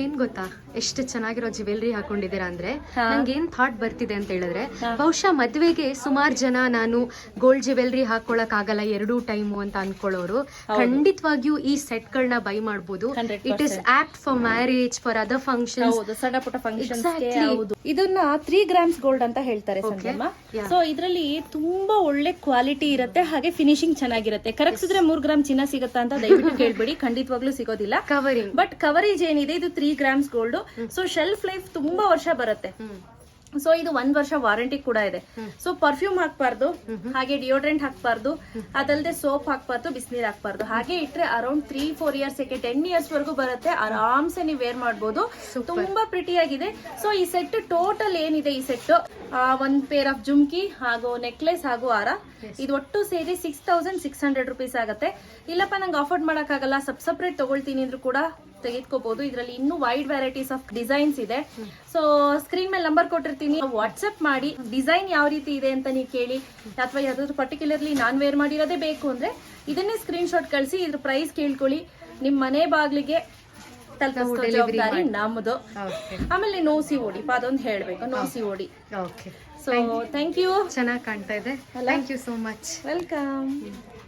ಏನ್ ಗೊತ್ತಾ? ಎಷ್ಟು ಚೆನ್ನಾಗಿರೋ ಜ್ಯುವೆಲ್ರಿ ಹಾಕೊಂಡಿದ್ದೀರಾ ಅಂದ್ರೆ. ನಂಗೆ ಏನ್ ಥಾಟ್ ಬರ್ತಿದೆ ಅಂತ ಹೇಳಿದ್ರೆ ಬಹುಶಃ ಮದ್ವೆಗೆ ಸುಮಾರು ಜನ ನಾನು ಗೋಲ್ಡ್ ಜ್ಯುವೆಲ್ರಿ ಹಾಕೊಳಕ್ ಆಗಲ್ಲ ಎರಡೂ ಟೈಮು ಅಂತ ಅನ್ಕೊಳ್ಳೋರು. ಖಂಡಿತವಾಗಿಯೂ ಈ ಸೆಟ್ ಗಳನ್ನ ಬೈ ಮಾಡಬಹುದು it is act for marriage for other function ಸಣ್ಣ ಪುಟ್ಟ ಫಂಕ್ಷನ್ ಇದನ್ನ ತ್ರೀ ಗ್ರಾಮ್ಸ್ ಗೋಲ್ಡ್ ಅಂತ ಹೇಳ್ತಾರೆ. ಸೊ ಇದರಲ್ಲಿ ತುಂಬಾ ಒಳ್ಳೆ ಕ್ವಾಲಿಟಿ ಇರುತ್ತೆ ಹಾಗೆ ಫಿನಿಶಿಂಗ್ ಚೆನ್ನಾಗಿರುತ್ತೆ. ಕರಗಿಸಿದ್ರೆ ಮೂರ್ ಗ್ರಾಮ್ ಚಿನ್ನ ಸಿಗುತ್ತಾ ಅಂತ ದಯವಿಟ್ಟು ಕೇಳ್ಬೇಡಿ. ಖಂಡಿತವಾಗ್ಲೂ ಸಿಗೋದಿಲ್ಲ. ಕವರಿಂಗ್ ಬಟ್ ಕವರೇಜ್ ಏನಿದೆ? ಇದು three grams gold so shelf life ತುಂಬಾ ವರ್ಷ ಬರುತ್ತೆ. ಸೊ ಇದು ಒಂದ್ ವರ್ಷ ವಾರಂಟಿ ಕೂಡ ಇದೆ. ಸೊ ಪರ್ಫ್ಯೂಮ್ ಹಾಕ್ಬಾರ್ದು. ಹಾಗೆ ಡಿಯೋಡ್ರೆಂಟ್ ಹಾಕ್ಬಾರ್ದು. ಅದಲ್ಲದೆ ಸೋಪ್ ಹಾಕ್ಬಾರ್ದು ಬಿಸಿನೀರ್ ಹಾಕ್ಬಾರ್ದು. ಹಾಗೆ ಇಟ್ರೆ around three four years ten years ವರೆಗೂ ಬರುತ್ತೆ. ಆರಾಮ್ಸೆ ನೀವು ವೇರ್ ಮಾಡ್ಬೋದು. ತುಂಬಾ ಪ್ರಿಟಿ ಆಗಿದೆ ಸೊ ಈ ಸೆಟ್ ಟೋಟಲ್ ಏನಿದೆ ಈ ಸೆಟ್ ಒಂದ್ ಪೇರ್ ಆಫ್ ಜುಮ್ಕಿ ಹಾಗೂ ನೆಕ್ಲೆಸ್ ಹಾಗೂ ಹಾರ. ಇದು ಒಟ್ಟು ಸೇರಿ six thousand six hundred rupees ಆಗುತ್ತೆ. ಇಲ್ಲಪ್ಪ ನಂಗೆ ಅಫೋರ್ಡ್ ಮಾಡಕ್ಕಾಗಲ್ಲ. ಸಬ್ ಸಪ್ರೇಟ್ ತಗೊಳ್ತೀನಿ ಅಂದ್ರೂ ಕೂಡ ತೆಗೆದುಕೋಬಹುದು ಇದರಲ್ಲಿ ಇನ್ನೂ ವೈಡ್ ವೆರೈಟೀಸ್ ಆಫ್ ಡಿಸೈನ್ಸ್ ಇದೆ. ಸೊ ಸ್ಕ್ರೀನ್ ಮೇಲೆ ನಂಬರ್ ಕೊಟ್ಟಿರ್ತೀನಿ. ವಾಟ್ಸ್ಆಪ್ ಮಾಡಿ ಡಿಸೈನ್ ಯಾವ ರೀತಿ ಇದೆ ಅಂತ ನೀವು ಕೇಳಿ. ಅಥವಾ ಯಾವ್ದಾದ್ರು ಪರ್ಟಿಕ್ಯುಲರ್ಲಿ ನಾನ್ ವೇರ್ ಮಾಡಿರೋದೇ ಬೇಕು ಅಂದ್ರೆ ಇದನ್ನೇ ಸ್ಕ್ರೀನ್ ಶಾಟ್ ಕಳಿಸಿ ಇದ್ರ ಪ್ರೈಸ್ ಕೇಳ್ಕೊಳ್ಳಿ. ನಿಮ್ ಮನೆ ಬಾಗಿಲಿಗೆ ಜವಾಬ್ದಾರಿ ನಮ್ದು. ಆಮೇಲೆ ನೋಸಿ ಓಡಿ ಅದೊಂದು ಹೇಳ್ಬೇಕು. ನೋಸಿ ಓಡಿ ಸೊ ಥ್ಯಾಂಕ್ ಯು ಚೆನ್ನಾಗಿ ಕಾಣ್ತಾ ಇದೆ. Thank you so much welcome